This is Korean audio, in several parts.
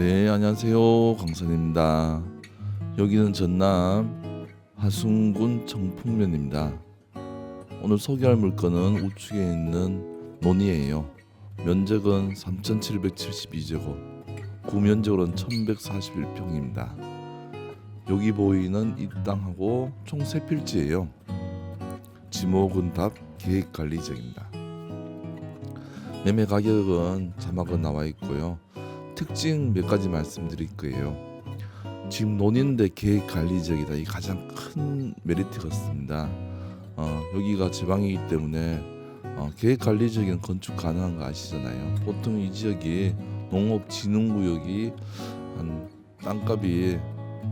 네, 안녕하세요. 강선입니다. 여기는 전남 하순군 청풍면입니다. 오늘 소개할 물건은 우측에 있는 논이에요. 면적은 3,772제곱, 구면적으로는 1,141평입니다. 여기 보이는 이 땅하고 총 3필지예요. 지목은 답 계획관리지역입니다. 매매 가격은 자막은 나와 있고요. 특징 몇 가지 말씀드릴 거예요. 지금 논인데 계획 관리 지역이다. 이 가장 큰 메리트가 있습니다. 어, 여기가 지방이기 때문에 어, 계획 관리 지역에는 건축 가능한 거 아시잖아요. 보통 이 지역이 농업 진흥 구역이 한 땅값이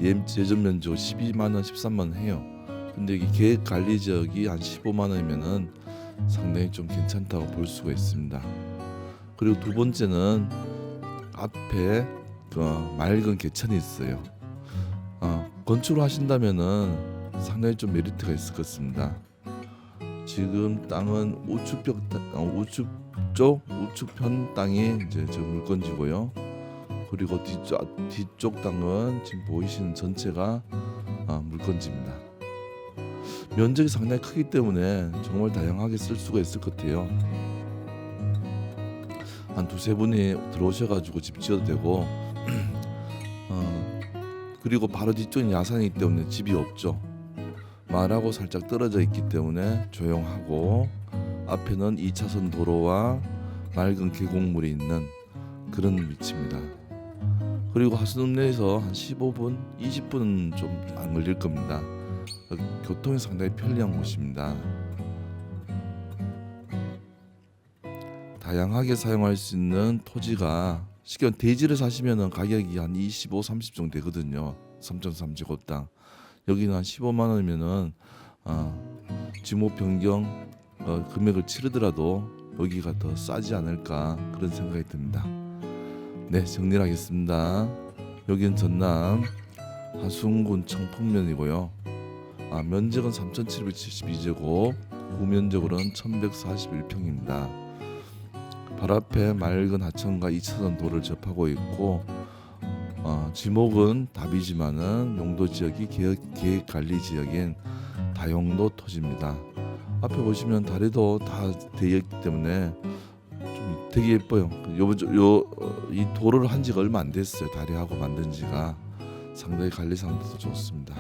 예- 예전 면적 12만 원, 13만 원 해요. 근데 여기 계획 관리 지역이 한 15만 원이면은 상당히 좀 괜찮다고 볼 수가 있습니다. 그리고 두 번째는 앞에 그 맑은 개천이 있어요. 어, 건축을 하신다면은 상당히 좀 메리트가 있을 것 같습니다. 지금 땅은 우측벽 땅- 어, 우측 쪽 우측편 땅이 이제 저 물건지고요. 그리고 뒤쪽 뒤쪽 땅은 지금 보이시는 전체가 아, 물건지입니다. 면적이 상당히 크기 때문에 정말 다양하게 쓸 수가 있을 것 같아요. 한 두세 분이 들어오셔가지고 집 지어도 되고. 어, 그리고 바로 뒤쪽은 야산이기 때문에 집이 없죠. 마을하고 살짝 떨어져 있기 때문에 조용하고 앞에는 2차선 도로와 맑은 계곡물이 있는 그런 위치입니다. 그리고 하수읍내에서 한 15분, 20분 좀 안 걸릴 겁니다. 어, 교통이 상당히 편리한 곳입니다 다양하게 사용할 수 있는 토지가 쉽게 대지를 사시면은 가격이 한 25, 30 정도 되거든요. 3.3제곱 땅. 여기는 한 15만 원이면은 어, 지목 변경 어, 금액을 치르더라도 여기가 더 싸지 않을까 그런 생각이 듭니다. 네, 정리를 하겠습니다. 여기는 전남 하순군 청풍면이고요. 아, 면적은 3,772제곱, 구면적으로는 1,141평입니다. 바로 앞에 맑은 하천과 2차선 도를 접하고 있고 어, 지목은 답이지만은 용도 지역이 계획, 계획 관리 지역인 다용도 토지입니다. 앞에 보시면 다리도 다 되어 있기 때문에 좀 되게 예뻐요. 요요이 도를 한 지가 얼마 안 됐어요. 다리하고 만든 지가 상당히 관리 상태도 좋습니다.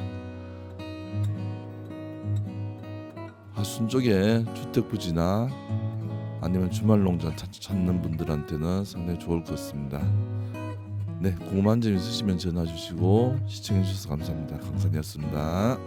하순 쪽에 주택 부지나 아니면 주말 농장 찾- 찾는 분들한테는 상당히 좋을 것 같습니다. 네, 궁금한 점 있으시면 전화 주시고 시청해 주셔서 감사합니다. 강산이었습니다.